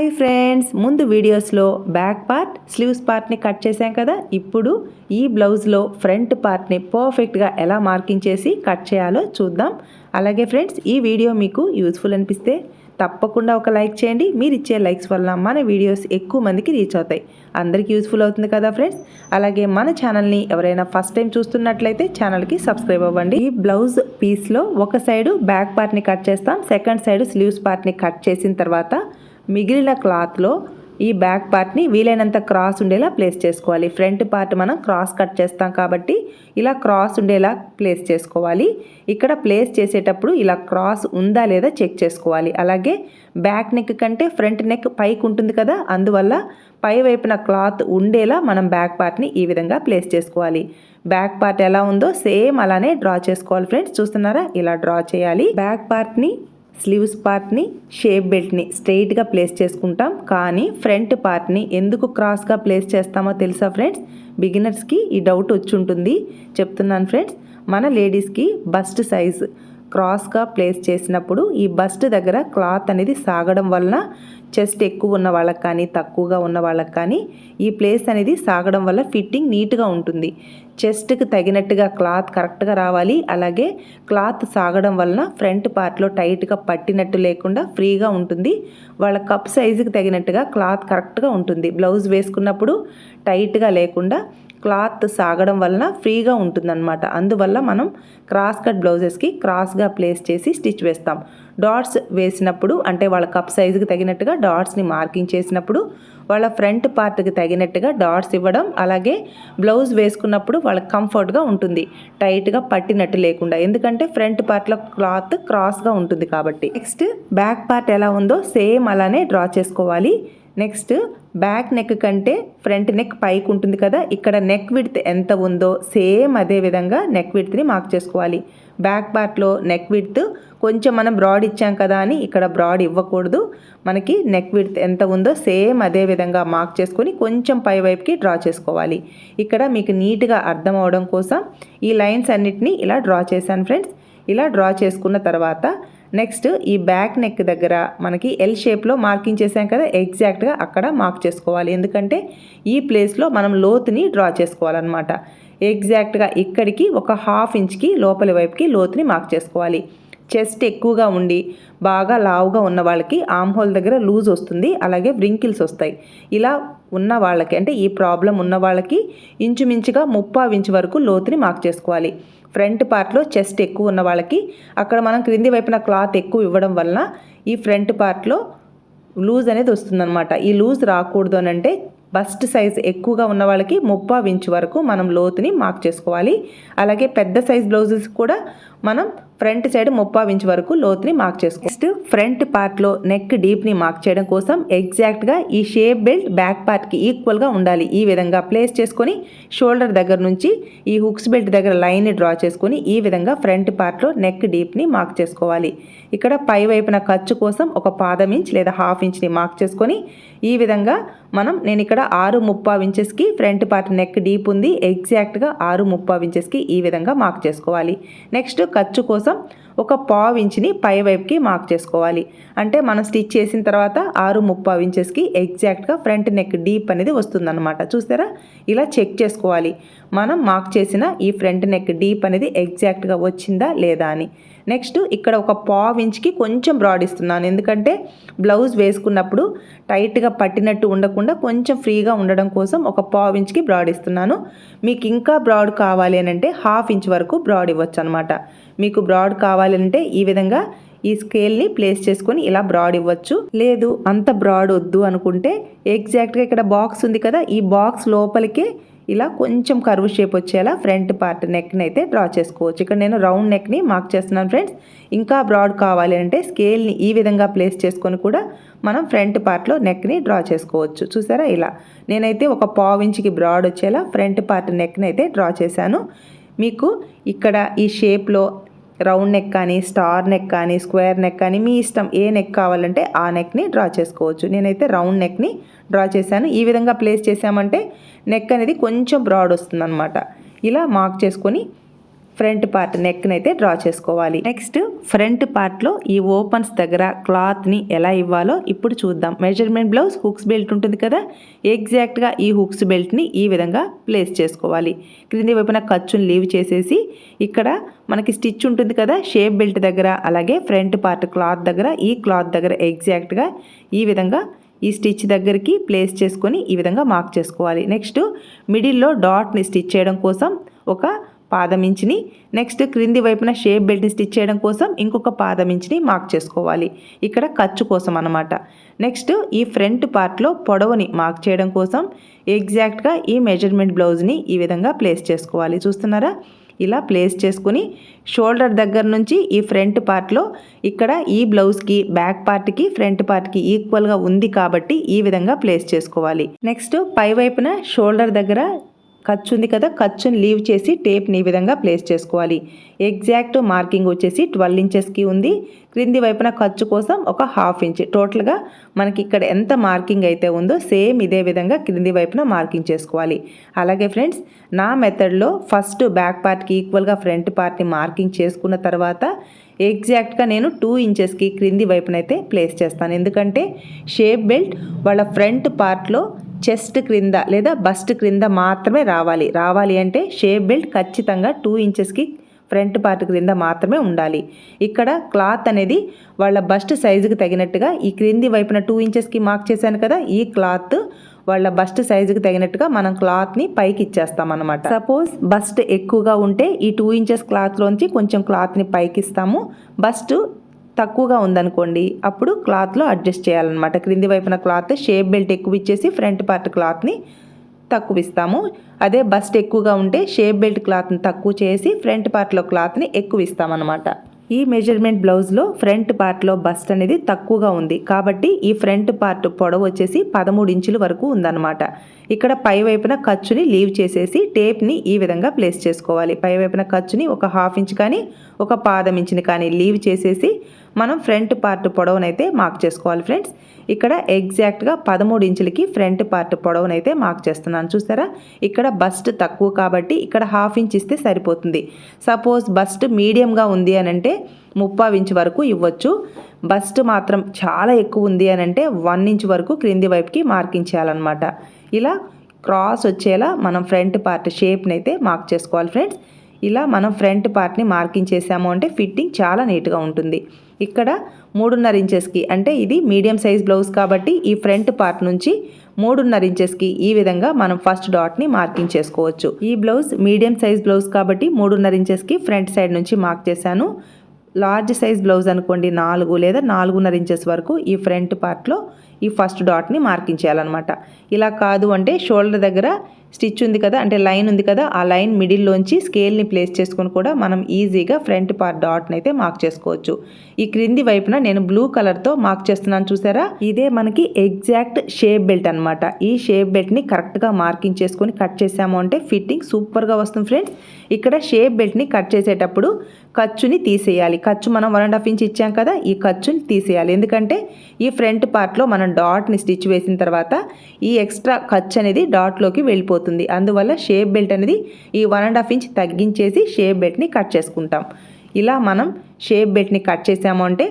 Hi friends ముందు వీడియోస్లో back part sleeves పార్ట్ని కట్ చేశాం కదా? ఇప్పుడు ఈ బ్లౌజ్లో ఫ్రంట్ పార్ట్ని పర్ఫెక్ట్గా ఎలా మార్కింగ్ చేసి కట్ చేయాలో చూద్దాం. అలాగే ఫ్రెండ్స్ ఈ వీడియో మీకు యూస్ఫుల్ అనిపిస్తే తప్పకుండా ఒక లైక్ చేయండి. మీరు ఇచ్చే లైక్స్ వల్ల మన వీడియోస్ ఎక్కువ మందికి రీచ్ అవుతాయి. అందరికీ యూస్ఫుల్ అవుతుంది కదా ఫ్రెండ్స్ అలాగే మన ఛానల్ని ఎవరైనా ఫస్ట్ టైం చూస్తున్నట్లయితే ఛానల్కి సబ్స్క్రైబ్ అవ్వండి. ఈ బ్లౌజ్ పీస్లో ఒక సైడు బ్యాక్ పార్ట్ని కట్ చేస్తాం. సెకండ్ సైడ్ స్లీవ్స్ పార్ట్ని కట్ చేసిన తర్వాత మిగిలిన క్లాత్లో ఈ బ్యాక్ పార్ట్ని వీలైనంత క్రాస్ ఉండేలా ప్లేస్ చేసుకోవాలి. ఫ్రంట్ పార్ట్ మనం క్రాస్ కట్ చేస్తాం కాబట్టి ఇలా క్రాస్ ఉండేలా ప్లేస్ చేసుకోవాలి. ఇక్కడ ప్లేస్ చేసేటప్పుడు ఇలా క్రాస్ ఉందా లేదా చెక్ చేసుకోవాలి. అలాగే బ్యాక్ నెక్ కంటే ఫ్రంట్ నెక్ పైకి ఉంటుంది కదా అందువల్ల పై వైపున క్లాత్ ఉండేలా మనం బ్యాక్ పార్ట్ని ఈ విధంగా ప్లేస్ చేసుకోవాలి. బ్యాక్ పార్ట్ ఎలా ఉందో సేమ్ అలానే డ్రా చేసుకోవాలి ఫ్రెండ్స్. చూస్తున్నారా? ఇలా డ్రా చేయాలి. బ్యాక్ పార్ట్ని స్లీవ్స్ పార్ట్ని షేప్ బెల్ట్ని స్ట్రెయిట్గా ప్లేస్ చేసుకుంటాం. కానీ ఫ్రంట్ పార్ట్ని ఎందుకు క్రాస్గా ప్లేస్ చేస్తామో తెలుసా ఫ్రెండ్స్? బిగినర్స్కి ఈ డౌట్ వచ్చి ఉంటుంది. చెప్తున్నాను ఫ్రెండ్స్ మన లేడీస్కి బస్ట్ సైజ్ క్రాస్గా ప్లేస్ చేసినప్పుడు ఈ బస్ట్ దగ్గర క్లాత్ అనేది సాగడం వలన చెస్ట్ ఎక్కువ ఉన్న వాళ్ళకి కానీ తక్కువగా ఉన్న వాళ్ళకి కానీ ఈ ప్లేస్ అనేది సాగడం వల్ల ఫిట్టింగ్ నీట్గా ఉంటుంది. చెస్ట్కి తగినట్టుగా క్లాత్ కరెక్ట్గా రావాలి. అలాగే క్లాత్ సాగడం వలన ఫ్రంట్ పార్ట్లో టైట్గా పట్టినట్టు లేకుండా ఫ్రీగా ఉంటుంది. వాళ్ళ కప్ సైజుకి తగినట్టుగా క్లాత్ కరెక్ట్గా ఉంటుంది. బ్లౌజ్ వేసుకున్నప్పుడు టైట్గా లేకుండా క్లాత్ సాగడం వలన ఫ్రీగా ఉంటుందన్నమాట. అందువల్ల మనం క్రాస్ కట్ బ్లౌజెస్కి క్రాస్గా ప్లేస్ చేసి స్టిచ్ వేస్తాం. డాట్స్ వేసినప్పుడు అంటే వాళ్ళ కప్ సైజుకి తగినట్టుగా డాట్స్ని మార్కింగ్ చేసినప్పుడు వాళ్ళ ఫ్రంట్ పార్ట్కి తగినట్టుగా డాట్స్ ఇవ్వడం అలాగే బ్లౌజ్ వేసుకున్నప్పుడు వాళ్ళకి కంఫర్ట్గా ఉంటుంది. టైట్గా పట్టినట్టు లేకుండా. ఎందుకంటే ఫ్రంట్ పార్ట్లో క్లాత్ క్రాస్గా ఉంటుంది కాబట్టి. నెక్స్ట్ బ్యాక్ పార్ట్ ఎలా ఉందో సేమ్ అలానే డ్రా చేసుకోవాలి. నెక్స్ట్ బ్యాక్ నెక్ కంటే ఫ్రంట్ నెక్ పైకి ఉంటుంది కదా ఇక్కడ నెక్ విడ్త్ ఎంత ఉందో సేమ్ అదే విధంగా నెక్ విడ్త్ని మార్క్ చేసుకోవాలి. బ్యాక్ పార్ట్లో నెక్ విడ్త్ కొంచెం మనం బ్రాడ్ ఇచ్చాం కదా అని ఇక్కడ బ్రాడ్ ఇవ్వకూడదు. మనకి నెక్ విడ్త్ ఎంత ఉందో సేమ్ అదే విధంగా మార్క్ చేసుకొని కొంచెం పై వైపుకి డ్రా చేసుకోవాలి. ఇక్కడ మీకు నీట్గా అర్థం అవడం కోసం ఈ లైన్స్ అన్నిటినీ ఇలా డ్రా చేశాను ఫ్రెండ్స్. ఇలా డ్రా చేసుకున్న తర్వాత నెక్స్ట్ ఈ బ్యాక్ నెక్ దగ్గర మనకి ఎల్ షేప్లో మార్కింగ్ చేసాం కదా ఎగ్జాక్ట్గా అక్కడ మార్క్ చేసుకోవాలి. ఎందుకంటే ఈ ప్లేస్లో మనం లోతుని డ్రా చేసుకోవాలన్నమాట. ఎగ్జాక్ట్గా ఇక్కడికి ఒక హాఫ్ ఇంచ్కి లోపలి వైపుకి లోతుని మార్క్ చేసుకోవాలి. చెస్ట్ ఎక్కువగా ఉండి బాగా లావుగా ఉన్న వాళ్ళకి ఆమ్ హోల్ దగ్గర లూజ్ వస్తుంది అలాగే వ్రింకిల్స్ వస్తాయి. ఇలా ఉన్న వాళ్ళకి అంటే ఈ ప్రాబ్లం ఉన్న వాళ్ళకి ఇంచుమించుగా ముప్పావు ఇంచు వరకు లోతుని మార్క్ చేసుకోవాలి. ఫ్రంట్ పార్ట్లో చెస్ట్ ఎక్కువ ఉన్న వాళ్ళకి అక్కడ మనం క్రింది వైపున క్లాత్ ఎక్కువ ఇవ్వడం వలన ఈ ఫ్రంట్ పార్ట్లో లూజ్ అనేది వస్తుందన్నమాట. ఈ లూజ్ రాకూడదు అని అంటే బస్ట్ సైజ్ ఎక్కువగా ఉన్న వాళ్ళకి ముప్పా ఇంచు వరకు మనం లోతుని మార్క్ చేసుకోవాలి. అలాగే పెద్ద సైజ్ బ్లౌజెస్ కూడా మనం ఫ్రంట్ సైడ్ ముప్పై ఇంచ్ వరకు లోతుని మార్క్ చేసుకో. నెక్స్ట్ ఫ్రంట్ పార్ట్లో నెక్ డీప్ని మార్క్ చేయడం కోసం ఎగ్జాక్ట్గా ఈ షేప్ బెల్ట్ బ్యాక్ పార్ట్కి ఈక్వల్గా ఉండాలి. ఈ విధంగా ప్లేస్ చేసుకొని షోల్డర్ దగ్గర నుంచి ఈ హుక్స్ బెల్ట్ దగ్గర లైన్ని డ్రా చేసుకొని ఈ విధంగా ఫ్రంట్ పార్ట్లో నెక్ డీప్ని మార్క్ చేసుకోవాలి. ఇక్కడ పై వైపున ఖర్చు కోసం ఒక పాదం ఇంచ్ లేదా హాఫ్ ఇంచ్ని మార్క్ చేసుకొని ఈ విధంగా మనం నేను ఇక్కడ ఆరు ముప్పావు ఇంచెస్కి ఫ్రంట్ పార్ట్ నెక్ డీప్ ఉంది. ఎగ్జాక్ట్గా ఆరు ముప్పావు ఇంచెస్కి ఈ విధంగా మార్క్ చేసుకోవాలి. నెక్స్ట్ ఖర్చు కోసం ఒక పావు ఇంచుని పై వైపుకి మార్క్ చేసుకోవాలి. అంటే మనం స్టిచ్ చేసిన తర్వాత ఆరు ముప్పావు ఇంచెస్కి ఎగ్జాక్ట్గా ఫ్రంట్ నెక్ డీప్ అనేది వస్తుందన్నమాట. చూసారా ఇలా చెక్ చేసుకోవాలి. మనం మార్క్ చేసిన ఈ ఫ్రంట్ నెక్ డీప్ అనేది ఎగ్జాక్ట్గా వచ్చిందా లేదా అని. నెక్స్ట్ ఇక్కడ ఒక పావు ఇంచ్కి కొంచెం బ్రాడ్ ఇస్తున్నాను. ఎందుకంటే బ్లౌజ్ వేసుకున్నప్పుడు టైట్గా పట్టినట్టు ఉండకుండా కొంచెం ఫ్రీగా ఉండడం కోసం ఒక పావు ఇంచ్కి బ్రాడ్ ఇస్తున్నాను. మీకు ఇంకా బ్రాడ్ కావాలి అని అంటే హాఫ్ ఇంచ్ వరకు బ్రాడ్ ఇవ్వచ్చు అనమాట మీకు బ్రాడ్ కావాలంటే ఈ విధంగా ఈ స్కేల్ని ప్లేస్ చేసుకొని ఇలా బ్రాడ్ ఇవ్వచ్చు. లేదు అంత బ్రాడ్ వద్దు అనుకుంటే ఎగ్జాక్ట్గా ఇక్కడ బాక్స్ ఉంది కదా ఈ బాక్స్ లోపలికే ఇలా కొంచెం కర్వ్ షేప్ వచ్చేలా ఫ్రంట్ పార్ట్ నెక్ని అయితే డ్రా చేసుకోవచ్చు. ఇక్కడ నేను రౌండ్ నెక్ని మార్క్ చేస్తున్నాను ఫ్రెండ్స్. ఇంకా బ్రాడ్ కావాలి అంటే స్కేల్ని ఈ విధంగా ప్లేస్ చేసుకొని కూడా మనం ఫ్రంట్ పార్ట్లో నెక్ని డ్రా చేసుకోవచ్చు. చూసారా ఇలా? నేనైతే ఒక పావు ఇంచుకి బ్రాడ్ వచ్చేలా ఫ్రంట్ పార్ట్ నెక్ని అయితే డ్రా చేశాను. మీకు ఇక్కడ ఈ షేప్లో రౌండ్ నెక్ కానీ స్టార్ నెక్ కానీ స్క్వేర్ నెక్ కానీ మీ ఇష్టం ఏ నెక్ కావాలంటే ఆ నెక్ని డ్రా చేసుకోవచ్చు. నేనైతే రౌండ్ నెక్ని డ్రా చేశాను. ఈ విధంగా ప్లేస్ చేసామంటే నెక్ అనేది కొంచెం బ్రాడ్ వస్తుందన్నమాట. ఇలా మార్క్ చేసుకొని ఫ్రంట్ పార్ట్ నెక్ని అయితే డ్రా చేసుకోవాలి. నెక్స్ట్ ఫ్రంట్ పార్ట్లో ఈ ఓపెన్స్ దగ్గర క్లాత్ని ఎలా ఇవ్వాలో ఇప్పుడు చూద్దాం. మెజర్మెంట్ బ్లౌజ్ హుక్స్ బెల్ట్ ఉంటుంది కదా? ఎగ్జాక్ట్గా ఈ హుక్స్ బెల్ట్ని ఈ విధంగా ప్లేస్ చేసుకోవాలి. క్రింది వైపున ఖర్చుని లీవ్ చేసేసి ఇక్కడ మనకి స్టిచ్ ఉంటుంది కదా? షేప్ బెల్ట్ దగ్గర అలాగే ఫ్రంట్ పార్ట్ క్లాత్ దగ్గర ఈ క్లాత్ దగ్గర ఎగ్జాక్ట్గా ఈ విధంగా ఈ స్టిచ్ దగ్గరికి ప్లేస్ చేసుకొని ఈ విధంగా మార్క్ చేసుకోవాలి. నెక్స్ట్ మిడిల్లో డాట్ని స్టిచ్ చేయడం కోసం ఒక పాదమించిని. ఇంచుని నెక్స్ట్ క్రింది వైపున షేప్ బెల్ట్ని స్టిచ్ చేయడం కోసం ఇంకొక పాదమించిని ఇంచుని మార్క్ చేసుకోవాలి. ఇక్కడ ఖర్చు కోసం అనమాట నెక్స్ట్ ఈ ఫ్రంట్ పార్ట్లో పొడవుని మార్క్ చేయడం కోసం ఎగ్జాక్ట్గా ఈ మెజర్మెంట్ బ్లౌజ్ని ఈ విధంగా ప్లేస్ చేసుకోవాలి. చూస్తున్నారా? ఇలా ప్లేస్ చేసుకుని షోల్డర్ దగ్గర నుంచి ఈ ఫ్రంట్ పార్ట్లో ఇక్కడ ఈ బ్లౌజ్కి బ్యాక్ పార్ట్కి ఫ్రంట్ పార్ట్కి ఈక్వల్గా ఉంది కాబట్టి ఈ విధంగా ప్లేస్ చేసుకోవాలి. నెక్స్ట్ పై వైపున షోల్డర్ దగ్గర ఖర్చు ఉంది కదా ఖర్చుని లీవ్ చేసి టేప్ని ఈ విధంగా ప్లేస్ చేసుకోవాలి. ఎగ్జాక్ట్ మార్కింగ్ వచ్చేసి ట్వెల్వ్ ఇంచెస్కి ఉంది. క్రింది వైపున ఖర్చు కోసం ఒక హాఫ్ ఇంచ్. టోటల్గా మనకి ఇక్కడ ఎంత మార్కింగ్ అయితే ఉందో సేమ్ ఇదే విధంగా క్రింది వైపున మార్కింగ్ చేసుకోవాలి. అలాగే ఫ్రెండ్స్ నా మెథడ్లో ఫస్ట్ బ్యాక్ పార్ట్కి ఈక్వల్గా ఫ్రంట్ పార్ట్ని మార్కింగ్ చేసుకున్న తర్వాత ఎగ్జాక్ట్గా నేను టూ ఇంచెస్కి క్రింది వైపునైతే ప్లేస్ చేస్తాను. ఎందుకంటే షేప్ బెల్ట్ వాళ్ళ ఫ్రంట్ పార్ట్లో చెస్ట్ క్రింద లేదా బస్ట్ క్రింద మాత్రమే రావాలి. రావాలి అంటే షేప్ బెల్ట్ ఖచ్చితంగా టూ ఇంచెస్కి ఫ్రంట్ పార్ట్ క్రింద మాత్రమే ఉండాలి. ఇక్కడ క్లాత్ అనేది వాళ్ళ బస్ట్ సైజుకి తగినట్టుగా ఈ క్రింది వైపున టూ ఇంచెస్కి మార్క్ చేశాను కదా ఈ క్లాత్ వాళ్ళ బస్ట్ సైజుకి తగినట్టుగా మనం క్లాత్ని పైకి ఇచ్చేస్తాం అనమాట సపోజ్ బస్ట్ ఎక్కువగా ఉంటే ఈ టూ ఇంచెస్ క్లాత్లోంచి కొంచెం క్లాత్ని పైకి ఇస్తాము బస్ట్ తక్కువగా ఉందనుకోండి అప్పుడు క్లాత్లో అడ్జస్ట్ చేయాలన్నమాట. క్రింది వైపున క్లాత్ షేప్ బెల్ట్ ఎక్కువ ఇచ్చేసి ఫ్రంట్ పార్ట్ క్లాత్ని తక్కువ ఇస్తాము అదే బస్ట్ ఎక్కువగా ఉంటే షేప్ బెల్ట్ క్లాత్ని తక్కువ చేసి ఫ్రంట్ పార్ట్లో క్లాత్ని ఎక్కువ ఇస్తామన్నమాట ఈ మెజర్మెంట్ బ్లౌజ్లో ఫ్రంట్ పార్ట్లో బస్ట్ అనేది తక్కువగా ఉంది. కాబట్టి ఈ ఫ్రంట్ పార్ట్ పొడవు వచ్చేసి పదమూడు ఇంచుల వరకు ఉందన్నమాట. ఇక్కడ పై వైపున ఖర్చుని లీవ్ చేసేసి టేప్ని ఈ విధంగా ప్లేస్ చేసుకోవాలి. పై వైపున ఖర్చుని ఒక హాఫ్ ఇంచ్ కానీ ఒక పాదం ఇంచుని కానీ లీవ్ చేసేసి మనం ఫ్రంట్ పార్ట్ పొడవునైతే మార్క్ చేసుకోవాలి ఫ్రెండ్స్. ఇక్కడ ఎగ్జాక్ట్గా పదమూడు ఇంచులకి ఫ్రంట్ పార్ట్ పొడవునైతే మార్క్ చేస్తున్నాను చూసారా? ఇక్కడ బస్ట్ తక్కువ కాబట్టి ఇక్కడ హాఫ్ ఇంచ్ ఇస్తే సరిపోతుంది. సపోజ్ బస్ట్ మీడియంగా ఉంది అని అంటే ముప్పావు ఇంచ్ వరకు ఇవ్వచ్చు. బస్ట్ మాత్రం చాలా ఎక్కువ ఉంది అని అంటే వన్ ఇంచ్ వరకు క్రింది వైపుకి మార్కింగ్ చేయాలన్నమాట ఇలా క్రాస్ వచ్చేలా మనం ఫ్రంట్ పార్ట్ షేప్ని అయితే మార్క్ చేసుకోవాలి ఫ్రెండ్స్. ఇలా మనం ఫ్రంట్ పార్ట్ని మార్కింగ్ చేసాము అంటే ఫిట్టింగ్ చాలా నీట్గా ఉంటుంది. ఇక్కడ మూడున్నర ఇంచెస్కి అంటే ఇది మీడియం సైజ్ బ్లౌజ్ కాబట్టి ఈ ఫ్రంట్ పార్ట్ నుంచి మూడున్నర ఇంచెస్కి ఈ విధంగా మనం ఫస్ట్ డాట్ని మార్కింగ్ చేసుకోవచ్చు. ఈ బ్లౌజ్ మీడియం సైజ్ బ్లౌజ్ కాబట్టి మూడున్నర ఇంచెస్కి ఫ్రంట్ సైడ్ నుంచి మార్క్ చేశాను. లార్జ్ సైజ్ బ్లౌజ్ అనుకోండి నాలుగు లేదా నాలుగున్నర ఇంచెస్ వరకు ఈ ఫ్రంట్ పార్ట్లో ఈ ఫస్ట్ డాట్ని మార్కింగ్ చేయాలన్నమాట. ఇలా కాదు అంటే షోల్డర్ దగ్గర స్టిచ్ ఉంది కదా అంటే లైన్ ఉంది కదా ఆ లైన్ మిడిల్లోంచి స్కేల్ని ప్లేస్ చేసుకొని కూడా మనం ఈజీగా ఫ్రంట్ పార్ట్ డాట్ని అయితే మార్క్ చేసుకోవచ్చు. ఈ క్రింది వైపున నేను బ్లూ కలర్తో మార్క్ చేస్తున్నాను చూసారా? ఇదే మనకి ఎగ్జాక్ట్ షేప్ బెల్ట్ అనమాట ఈ షేప్ బెల్ట్ని కరెక్ట్గా మార్కింగ్ చేసుకొని కట్ చేసాము అంటే ఫిట్టింగ్ సూపర్గా వస్తుంది ఫ్రెండ్స్. ఇక్కడ షేప్ బెల్ట్ని కట్ చేసేటప్పుడు ఖర్చుని తీసేయాలి. ఖర్చు మనం వన్ అండ్ హాఫ్ ఇంచ్ ఇచ్చాం కదా ఈ ఖర్చుని తీసేయాలి. ఎందుకంటే ఈ ఫ్రంట్ పార్ట్లో మనం డాట్ని స్టిచ్ వేసిన తర్వాత ఈ ఎక్స్ట్రా ఖర్చు అనేది డాట్లోకి వెళ్ళిపోతుంది. అందువల్ల షేప్ బెల్ట్ అనేది ఈ వన్ అండ్ హాఫ్ ఇంచ్ తగ్గించేసి షేప్ బెల్ట్ని కట్ చేసుకుంటాం. ఇలా మనం షేప్ బెల్ట్ని కట్ చేసాము అంటే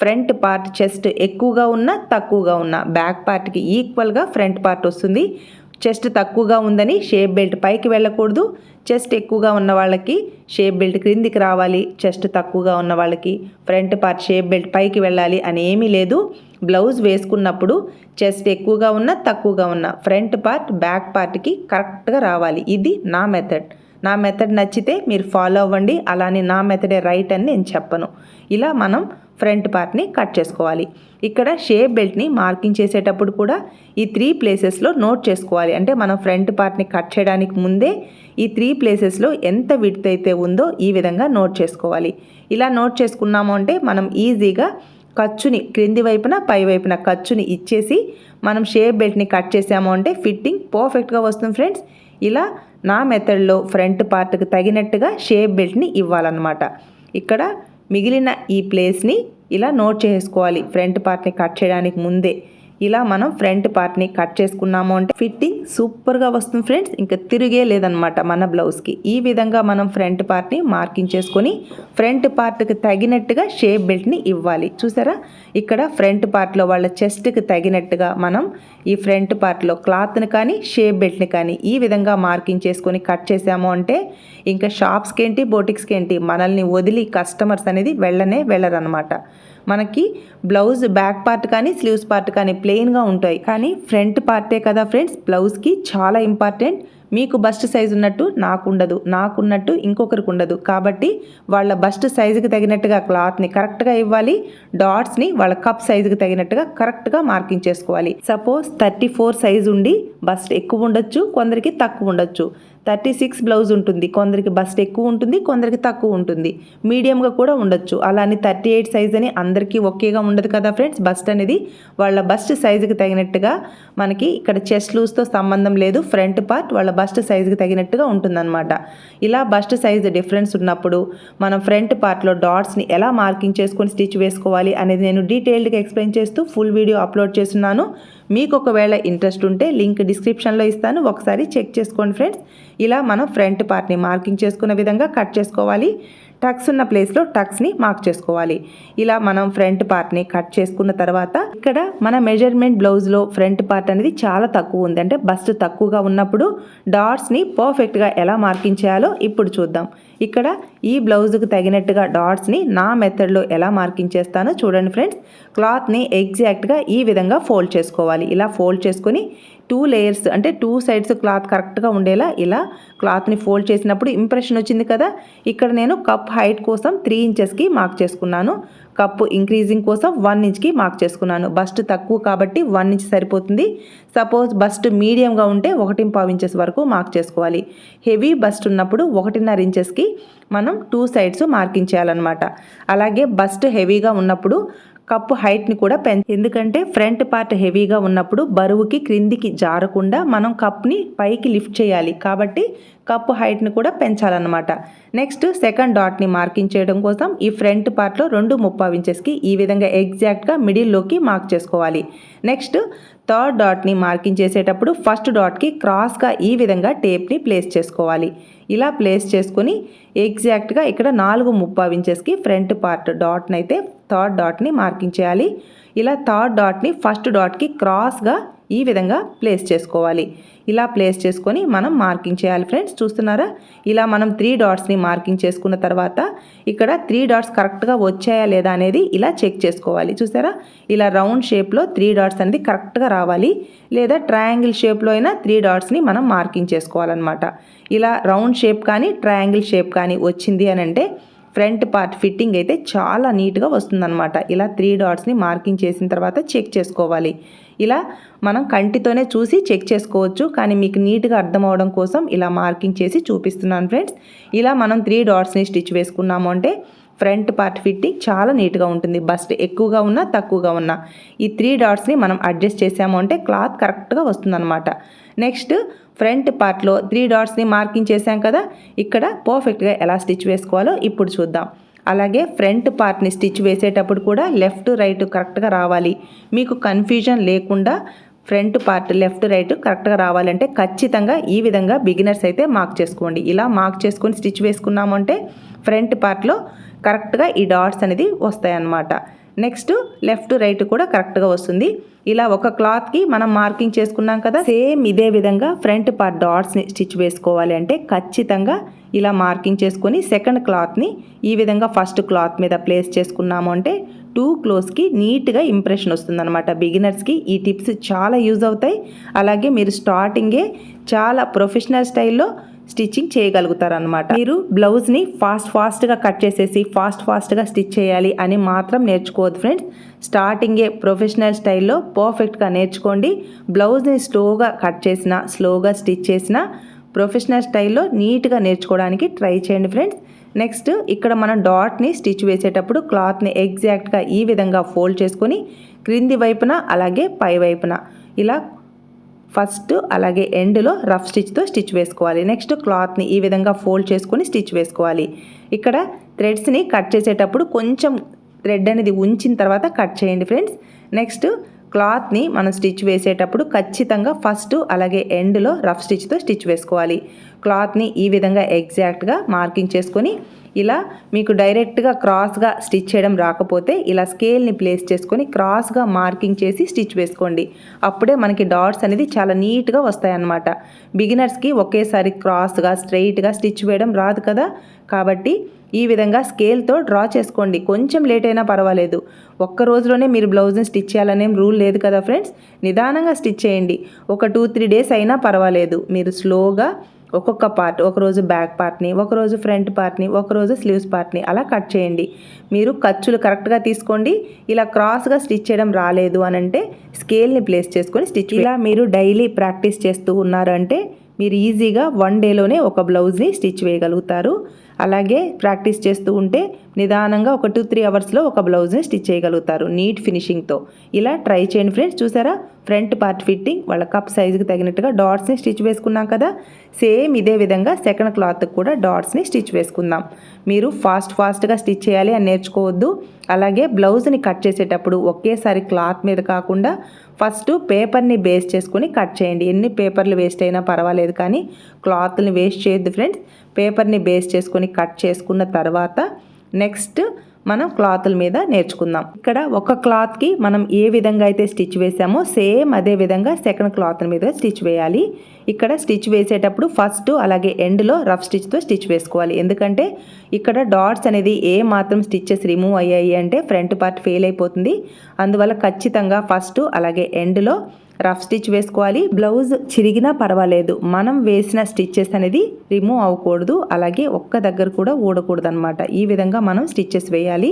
ఫ్రంట్ పార్ట్ చెస్ట్ ఎక్కువగా ఉన్న తక్కువగా ఉన్న బ్యాక్ పార్ట్కి ఈక్వల్గా ఫ్రంట్ పార్ట్ వస్తుంది. చెస్ట్ తక్కువగా ఉందని షేప్ బెల్ట్ పైకి వెళ్ళకూడదు. చెస్ట్ ఎక్కువగా ఉన్న వాళ్ళకి షేప్ బెల్ట్ క్రిందికి రావాలి. చెస్ట్ తక్కువగా ఉన్న వాళ్ళకి ఫ్రంట్ పార్ట్ షేప్ బెల్ట్ పైకి వెళ్ళాలి అని ఏమీ లేదు. బ్లౌజ్ వేసుకున్నప్పుడు చెస్ట్ ఎక్కువగా ఉన్న తక్కువగా ఉన్న ఫ్రంట్ పార్ట్ బ్యాక్ పార్ట్కి కరెక్ట్గా రావాలి. ఇది నా మెథడ్. నా మెథడ్ నచ్చితే మీరు ఫాలో అవ్వండి. అలానే నా మెథడే రైట్ అని నేను చెప్పను. ఇలా మనం ఫ్రంట్ పార్ట్ని కట్ చేసుకోవాలి. ఇక్కడ షేప్ బెల్ట్ని మార్కింగ్ చేసేటప్పుడు కూడా ఈ త్రీ ప్లేసెస్లో నోట్ చేసుకోవాలి. అంటే మనం ఫ్రంట్ పార్ట్ని కట్ చేయడానికి ముందే ఈ త్రీ ప్లేసెస్లో ఎంత విడ్త్ అయితే ఉందో ఈ విధంగా నోట్ చేసుకోవాలి. ఇలా నోట్ చేసుకున్నాము అంటే మనం ఈజీగా ఖర్చుని క్రింది వైపున పై వైపున ఖర్చుని ఇచ్చేసి మనం షేప్ బెల్ట్ని కట్ చేసాము అంటే ఫిట్టింగ్ పర్ఫెక్ట్గా వస్తుంది ఫ్రెండ్స్. ఇలా నా మెథడ్లో ఫ్రంట్ పార్ట్కి తగినట్టుగా షేప్ బెల్ట్ని ఇవ్వాలన్నమాట. ఇక్కడ మిగిలిన ఈ ప్లేస్ని ఇలా నోట్ చేసుకోవాలి. ఫ్రంట్ పార్ట్ని కట్ చేయడానికి ముందే ఇలా మనం ఫ్రంట్ పార్ట్ని కట్ చేసుకున్నాము అంటే ఫిట్టింగ్ సూపర్గా వస్తుంది ఫ్రెండ్స్. ఇంకా తిరిగే లేదనమాట మన బ్లౌజ్కి. ఈ విధంగా మనం ఫ్రంట్ పార్ట్ని మార్కింగ్ చేసుకొని ఫ్రంట్ పార్ట్కి తగినట్టుగా షేప్ బెల్ట్ని ఇవ్వాలి. చూసారా? ఇక్కడ ఫ్రంట్ పార్ట్లో వాళ్ళ చెస్ట్కి తగినట్టుగా మనం ఈ ఫ్రంట్ పార్ట్లో క్లాత్ని కానీ షేప్ బెల్ట్ని కానీ ఈ విధంగా మార్కింగ్ చేసుకొని కట్ చేసాము అంటే ఇంకా షాప్స్కి ఏంటి బోటిక్స్కి ఏంటి మనల్ని వదిలి కస్టమర్స్ అనేది వెళ్ళనే వెళ్ళరనమాట మనకి బ్లౌజ్ బ్యాక్ పార్ట్ కానీ స్లీవ్స్ పార్ట్ కానీ ప్లెయిన్గా ఉంటాయి. కానీ ఫ్రంట్ పార్టే కదా ఫ్రెండ్స్ బ్లౌజ్కి చాలా ఇంపార్టెంట్ మీకు బస్ట్ సైజ్ ఉన్నట్టు నాకు ఉండదు. నాకున్నట్టు ఇంకొకరికి ఉండదు. కాబట్టి వాళ్ళ బస్ట్ సైజుకి తగినట్టుగా క్లాత్ని కరెక్ట్గా ఇవ్వాలి. డాట్స్ని వాళ్ళ కప్ సైజుకి తగినట్టుగా కరెక్ట్గా మార్కింగ్ చేసుకోవాలి. సపోజ్ థర్టీ ఫోర్ సైజ్ ఉండి బస్ట్ ఎక్కువ ఉండొచ్చు కొందరికి తక్కువ ఉండొచ్చు. థర్టీ సిక్స్ బ్లౌజ్ ఉంటుంది. కొందరికి బస్ట్ ఎక్కువ ఉంటుంది కొందరికి తక్కువ ఉంటుంది. మీడియంగా కూడా ఉండొచ్చు. అలానే థర్టీ ఎయిట్ సైజ్ అని అందరికీ ఒకేగా ఉండదు కదా ఫ్రెండ్స్? బస్ట్ అనేది వాళ్ళ బస్ట్ సైజుకి తగినట్టుగా మనకి ఇక్కడ చెస్ట్ లూజ్తో సంబంధం లేదు. ఫ్రంట్ పార్ట్ వాళ్ళ బస్ట్ సైజుకి తగినట్టుగా ఉంటుందన్నమాట. ఇలా బస్ట్ సైజ్ డిఫరెన్స్ ఉన్నప్పుడు మనం ఫ్రంట్ పార్ట్లో డాట్స్ని ఎలా మార్కింగ్ చేసుకొని స్టిచ్ వేసుకోవాలి అనేది నేను డీటెయిల్డ్గా ఎక్స్ప్లెయిన్ చేస్తూ ఫుల్ వీడియో అప్లోడ్ చేస్తున్నాను. మీకు ఒకవేళ ఇంట్రెస్ట్ ఉంటే లింక్ డిస్క్రిప్షన్లో ఇస్తాను. ఒకసారి చెక్ చేసుకోండి ఫ్రెండ్స్. ఇలా మనం ఫ్రంట్ పార్ట్ని మార్కింగ్ చేసుకున్న విధంగా కట్ చేసుకోవాలి. టక్స్ ఉన్న ప్లేస్లో టక్స్ని మార్క్ చేసుకోవాలి. ఇలా మనం ఫ్రంట్ పార్ట్ని కట్ చేసుకున్న తర్వాత ఇక్కడ మన మెజర్మెంట్ బ్లౌజ్లో ఫ్రంట్ పార్ట్ అనేది చాలా తక్కువ ఉంది. అంటే బస్ట్ తక్కువగా ఉన్నప్పుడు డాట్స్ని పర్ఫెక్ట్గా ఎలా మార్కింగ్ చేయాలో ఇప్పుడు చూద్దాం. ఇక్కడ ఈ బ్లౌజ్కి తగినట్టుగా డాట్స్ని నా మెథడ్లో ఎలా మార్కింగ్ చేస్తానో చూడండి ఫ్రెండ్స్. క్లాత్ని ఎగ్జాక్ట్గా ఈ విధంగా ఫోల్డ్ చేసుకోవాలి. ఇలా ఫోల్డ్ చేసుకొని టూ లేయర్స్ అంటే టూ సైడ్స్ క్లాత్ కరెక్ట్గా ఉండేలా ఇలా క్లాత్ని ఫోల్డ్ చేసినప్పుడు ఇంప్రెషన్ వచ్చింది కదా? ఇక్కడ నేను కప్ హైట్ కోసం త్రీ ఇంచెస్కి మార్క్ చేసుకున్నాను. కప్పు ఇంక్రీజింగ్ కోసం వన్ ఇంచ్కి మార్క్ చేసుకున్నాను. బస్ట్ తక్కువ కాబట్టి వన్ ఇంచ్ సరిపోతుంది. సపోజ్ బస్ట్ మీడియంగా ఉంటే ఒకటి పావు ఇంచెస్ వరకు మార్క్ చేసుకోవాలి. హెవీ బస్ట్ ఉన్నప్పుడు ఒకటిన్నర ఇంచెస్కి మనం టూ సైడ్స్ మార్కింగ్ చేయాలన్నమాట. అలాగే బస్ట్ హెవీగా ఉన్నప్పుడు కప్పు హైట్ని కూడా పెంచ ఎందుకంటే ఫ్రంట్ పార్ట్ హెవీగా ఉన్నప్పుడు బరువుకి క్రిందికి జారకుండా మనం కప్ని పైకి లిఫ్ట్ చేయాలి. కాబట్టి కప్పు హైట్ని కూడా పెంచాలన్నమాట. నెక్స్ట్ సెకండ్ డాట్ని మార్కింగ్ చేయడం కోసం ఈ ఫ్రంట్ పార్ట్లో రెండు ముప్పావు ఇంచెస్కి ఈ విధంగా ఎగ్జాక్ట్గా మిడిల్లోకి మార్క్ చేసుకోవాలి. నెక్స్ట్ థర్డ్ డాట్ని మార్కింగ్ చేసేటప్పుడు ఫస్ట్ డాట్కి క్రాస్గా ఈ విధంగా టేప్ని ప్లేస్ చేసుకోవాలి. ఇలా ప్లేస్ చేసుకొని ఎగ్జాక్ట్గా ఇక్కడ నాలుగు ముప్పావు ఇంచెస్కి ఫ్రంట్ పార్ట్ డాట్ని అయితే థర్డ్ డాట్ని మార్కింగ్ చేయాలి. ఇలా థర్డ్ డాట్ని ఫస్ట్ డాట్కి క్రాస్గా ఈ విధంగా ప్లేస్ చేసుకోవాలి. ఇలా ప్లేస్ చేసుకొని మనం మార్కింగ్ చేయాలి ఫ్రెండ్స్ చూస్తున్నారా? ఇలా మనం త్రీ డాట్స్ని మార్కింగ్ చేసుకున్న తర్వాత ఇక్కడ త్రీ డాట్స్ కరెక్ట్గా వచ్చాయా లేదా అనేది ఇలా చెక్ చేసుకోవాలి. చూసారా? ఇలా రౌండ్ షేప్లో త్రీ డాట్స్ అనేది కరెక్ట్గా రావాలి. లేదా ట్రయాంగిల్ షేప్లో అయినా త్రీ డాట్స్ని మనం మార్కింగ్ చేసుకోవాలన్నమాట. ఇలా రౌండ్ షేప్ కానీ ట్రయాంగిల్ షేప్ కానీ వచ్చింది అని అంటే ఫ్రంట్ పార్ట్ ఫిట్టింగ్ అయితే చాలా నీట్గా వస్తుందన్నమాట. ఇలా త్రీ డాట్స్ని మార్కింగ్ చేసిన తర్వాత చెక్ చేసుకోవాలి. ఇలా మనం కంటితోనే చూసి చెక్ చేసుకోవచ్చు. కానీ మీకు నీట్గా అర్థం అవడం కోసం ఇలా మార్కింగ్ చేసి చూపిస్తున్నాను ఫ్రెండ్స్. ఇలా మనం త్రీ డాట్స్ని స్టిచ్ వేసుకున్నాము అంటే ఫ్రంట్ పార్ట్ ఫిట్టింగ్ చాలా నీట్గా ఉంటుంది. బస్ట్ ఎక్కువగా ఉన్నా తక్కువగా ఉన్నా. ఈ త్రీ డాట్స్ని మనం అడ్జస్ట్ చేసాము అంటే క్లాత్ కరెక్ట్గా వస్తుందన్నమాట. నెక్స్ట్ ఫ్రంట్ పార్ట్లో త్రీ డాట్స్ని మార్కింగ్ చేసాం కదా ఇక్కడ పర్ఫెక్ట్గా ఎలా స్టిచ్ వేసుకోవాలో ఇప్పుడు చూద్దాం. అలాగే ఫ్రంట్ పార్ట్ని స్టిచ్ వేసేటప్పుడు కూడా లెఫ్ట్ రైట్ కరెక్ట్గా రావాలి. మీకు కన్ఫ్యూజన్ లేకుండా ఫ్రంట్ పార్ట్ లెఫ్ట్ రైట్ కరెక్ట్గా రావాలంటే ఖచ్చితంగా ఈ విధంగా బిగినర్స్ అయితే మార్క్ చేసుకోండి. ఇలా మార్క్ చేసుకొని స్టిచ్ వేసుకున్నామంటే ఫ్రంట్ పార్ట్లో కరెక్ట్గా ఈ డాట్స్ అనేది వస్తాయన్నమాట. నెక్స్ట్ లెఫ్ట్ రైట్ కూడా కరెక్ట్గా వస్తుంది. ఇలా ఒక క్లాత్కి మనం మార్కింగ్ చేసుకున్నాం కదా సేమ్ ఇదే విధంగా ఫ్రంట్ పార్ట్ డాట్స్ని స్టిచ్ వేసుకోవాలి అంటే ఖచ్చితంగా ఇలా మార్కింగ్ చేసుకొని సెకండ్ క్లాత్ని ఈ విధంగా ఫస్ట్ క్లాత్ మీద ప్లేస్ చేసుకున్నాము అంటే టూ క్లోజ్కి నీట్గా ఇంప్రెషన్ వస్తుందన్నమాట. బిగినర్స్కి ఈ టిప్స్ చాలా యూజ్ అవుతాయి. అలాగే మీరు స్టార్టింగే చాలా ప్రొఫెషనల్ స్టైల్లో స్టిచ్చింగ్ చేయగలుగుతారనమాట మీరు బ్లౌజ్ని ఫాస్ట్ ఫాస్ట్గా కట్ చేసేసి ఫాస్ట్ ఫాస్ట్గా స్టిచ్ చేయాలి అని మాత్రం నేర్చుకోవద్దు ఫ్రెండ్స్. స్టార్టింగే ప్రొఫెషనల్ స్టైల్లో పర్ఫెక్ట్గా నేర్చుకోండి. బ్లౌజ్ని స్లోగా కట్ చేసిన స్లోగా స్టిచ్ చేసిన ప్రొఫెషనల్ స్టైల్లో నీట్గా నేర్చుకోవడానికి ట్రై చేయండి ఫ్రెండ్స్. నెక్స్ట్ ఇక్కడ మనం డాట్ని స్టిచ్ వేసేటప్పుడు క్లాత్ని ఎగ్జాక్ట్గా ఈ విధంగా ఫోల్డ్ చేసుకొని క్రింది వైపున అలాగే పై వైపున ఇలా ఫస్ట్ అలాగే ఎండ్లో రఫ్ స్టిచ్తో స్టిచ్ వేసుకోవాలి. నెక్స్ట్ క్లాత్ని ఈ విధంగా ఫోల్డ్ చేసుకొని స్టిచ్ వేసుకోవాలి. ఇక్కడ థ్రెడ్స్ని కట్ చేసేటప్పుడు కొంచెం థ్రెడ్ అనేది ఉంచిన తర్వాత కట్ చేయండి ఫ్రెండ్స్. నెక్స్ట్ క్లాత్ని మనం స్టిచ్ వేసేటప్పుడు ఖచ్చితంగా ఫస్ట్ అలాగే ఎండ్లో రఫ్ స్టిచ్తో స్టిచ్ వేసుకోవాలి. క్లాత్ని ఈ విధంగా ఎగ్జాక్ట్గా మార్కింగ్ చేసుకొని ఇలా మీకు డైరెక్ట్గా క్రాస్గా స్టిచ్ చేయడం రాకపోతే ఇలా స్కేల్ని ప్లేస్ చేసుకొని క్రాస్గా మార్కింగ్ చేసి స్టిచ్ వేసుకోండి. అప్పుడే మనకి డాట్స్ అనేది చాలా నీట్గా వస్తాయన్నమాట. బిగినర్స్కి ఒకేసారి క్రాస్గా స్ట్రైట్గా స్టిచ్ వేయడం రాదు కదా? కాబట్టి ఈ విధంగా స్కేల్తో డ్రా చేసుకోండి. కొంచెం లేట్ అయినా పర్వాలేదు. ఒక్క రోజులోనే మీరు బ్లౌజ్ని స్టిచ్ చేయాలనేం రూల్ లేదు కదా ఫ్రెండ్స్? నిదానంగా స్టిచ్ చేయండి. ఒక టూ త్రీ డేస్ అయినా పర్వాలేదు. మీరు స్లోగా ఒక్కొక్క పార్ట్ ఒకరోజు బ్యాక్ పార్ట్ని ఒకరోజు ఫ్రంట్ పార్ట్ని ఒకరోజు స్లీవ్స్ పార్ట్ని అలా కట్ చేయండి. మీరు ఖర్చులు కరెక్ట్గా తీసుకోండి. ఇలా క్రాస్గా స్టిచ్ చేయడం రాలేదు అని అంటే స్కేల్ని ప్లేస్ చేసుకొని స్టిచ్ ఇలా మీరు డైలీ ప్రాక్టీస్ చేస్తూ ఉన్నారంటే మీరు ఈజీగా వన్ డేలోనే ఒక బ్లౌజ్ని స్టిచ్ వేయగలుగుతారు. అలాగే ప్రాక్టీస్ చేస్తూ ఉంటే నిదానంగా ఒక టూ త్రీ అవర్స్లో ఒక బ్లౌజ్ని స్టిచ్ చేయగలుగుతారు నీట్ ఫినిషింగ్తో. ఇలా ట్రై చేయండి ఫ్రెండ్స్. చూసారా? ఫ్రంట్ పార్ట్ ఫిట్టింగ్ వాళ్ళ కప్ సైజుకి తగినట్టుగా డాట్స్ని స్టిచ్ వేసుకున్నాం కదా? సేమ్ ఇదే విధంగా సెకండ్ క్లాత్కి కూడా డాట్స్ని స్టిచ్ వేసుకుందాం. మీరు ఫాస్ట్ ఫాస్ట్గా స్టిచ్ చేయాలి అని నేర్చుకోవద్దు. అలాగే బ్లౌజ్ని కట్ చేసేటప్పుడు ఒకేసారి క్లాత్ మీద కాకుండా ఫస్ట్ పేపర్ని బేస్ చేసుకొని కట్ చేయండి. ఎన్ని పేపర్లు వేస్ట్ అయినా పర్వాలేదు కానీ క్లాత్ని వేస్ట్ చేయొద్దు ఫ్రెండ్స్. పేపర్ని బేస్ చేసుకొని కట్ చేసుకున్న తర్వాత నెక్స్ట్ మనం క్లాతుల మీద నేర్చుకుందాం. ఇక్కడ ఒక క్లాత్కి మనం ఏ విధంగా అయితే స్టిచ్ వేసామో సేమ్ అదే విధంగా సెకండ్ క్లాత్ మీద స్టిచ్ వేయాలి. ఇక్కడ స్టిచ్ వేసేటప్పుడు ఫస్ట్ అలాగే ఎండ్లో రఫ్ స్టిచ్తో స్టిచ్ వేసుకోవాలి. ఎందుకంటే ఇక్కడ డాట్స్ అనేది ఏ మాత్రం స్టిచ్చెస్ రిమూవ్ అయ్యాయి అంటే ఫ్రంట్ పార్ట్ ఫెయిల్ అయిపోతుంది. అందువల్ల ఖచ్చితంగా ఫస్ట్ అలాగే ఎండ్లో రఫ్ స్టిచ్ వేసుకోవాలి. బ్లౌజ్ చిరిగినా పర్వాలేదు. మనం వేసిన స్టిచ్చెస్ అనేది రిమూవ్ అవ్వకూడదు. అలాగే ఒక్క దగ్గర కూడా ఊడకూడదు అనమాట ఈ విధంగా మనం స్టిచ్చెస్ వేయాలి.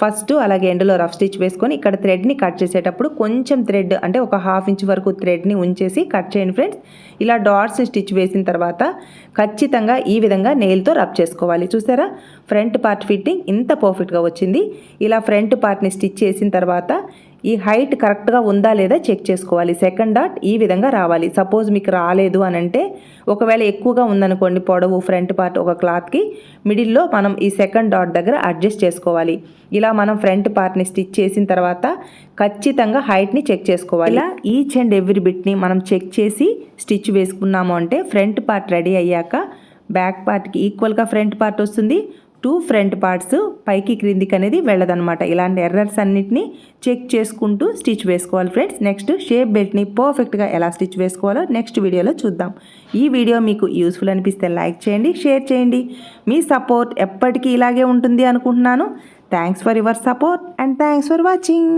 ఫస్ట్ అలాగే ఎండలో రఫ్ స్టిచ్ వేసుకొని ఇక్కడ థ్రెడ్ని కట్ చేసేటప్పుడు కొంచెం థ్రెడ్ అంటే ఒక హాఫ్ ఇంచ్ వరకు థ్రెడ్ని ఉంచేసి కట్ చేయండి ఫ్రెండ్స్. ఇలా డాట్స్ స్టిచ్ వేసిన తర్వాత ఖచ్చితంగా ఈ విధంగా నెయిల్తో రబ్ చేసుకోవాలి. చూసారా? ఫ్రంట్ పార్ట్ ఫిట్టింగ్ ఇంత పర్ఫెక్ట్గా వచ్చింది. ఇలా ఫ్రంట్ పార్ట్ని స్టిచ్ చేసిన తర్వాత ఈ హైట్ కరెక్ట్గా ఉందా లేదా చెక్ చేసుకోవాలి. సెకండ్ డాట్ ఈ విధంగా రావాలి. సపోజ్ మీకు రాలేదు అని అంటే ఒకవేళ ఎక్కువగా ఉందనుకోండి పొడవు ఫ్రంట్ పార్ట్ ఒక క్లాత్కి మిడిల్లో మనం ఈ సెకండ్ డాట్ దగ్గర అడ్జస్ట్ చేసుకోవాలి. ఇలా మనం ఫ్రంట్ పార్ట్ని స్టిచ్ చేసిన తర్వాత ఖచ్చితంగా హైట్ని చెక్ చేసుకోవాలి. ఇలా ఈచ్ అండ్ ఎవ్రీ బిట్ని మనం చెక్ చేసి స్టిచ్ వేసుకున్నాము అంటే ఫ్రంట్ పార్ట్ రెడీ అయ్యాక బ్యాక్ పార్ట్కి ఈక్వల్గా ఫ్రంట్ పార్ట్ వస్తుంది. టూ ఫ్రంట్ పార్ట్స్ పైకి క్రిందికి అనేది వెళ్ళదనమాట ఇలాంటి ఎర్రర్స్ అన్నిటిని చెక్ చేసుకుంటూ స్టిచ్ వేసుకోవాలి ఫ్రెండ్స్. నెక్స్ట్ షేప్ బెల్ట్ని పర్ఫెక్ట్గా ఎలా స్టిచ్ వేసుకోవాలో నెక్స్ట్ వీడియోలో చూద్దాం. ఈ వీడియో మీకు యూస్ఫుల్ అనిపిస్తే లైక్ చేయండి షేర్ చేయండి. మీ సపోర్ట్ ఎప్పటికీ ఇలాగే ఉంటుంది అనుకుంటున్నాను. Thanks for your support and thanks for watching.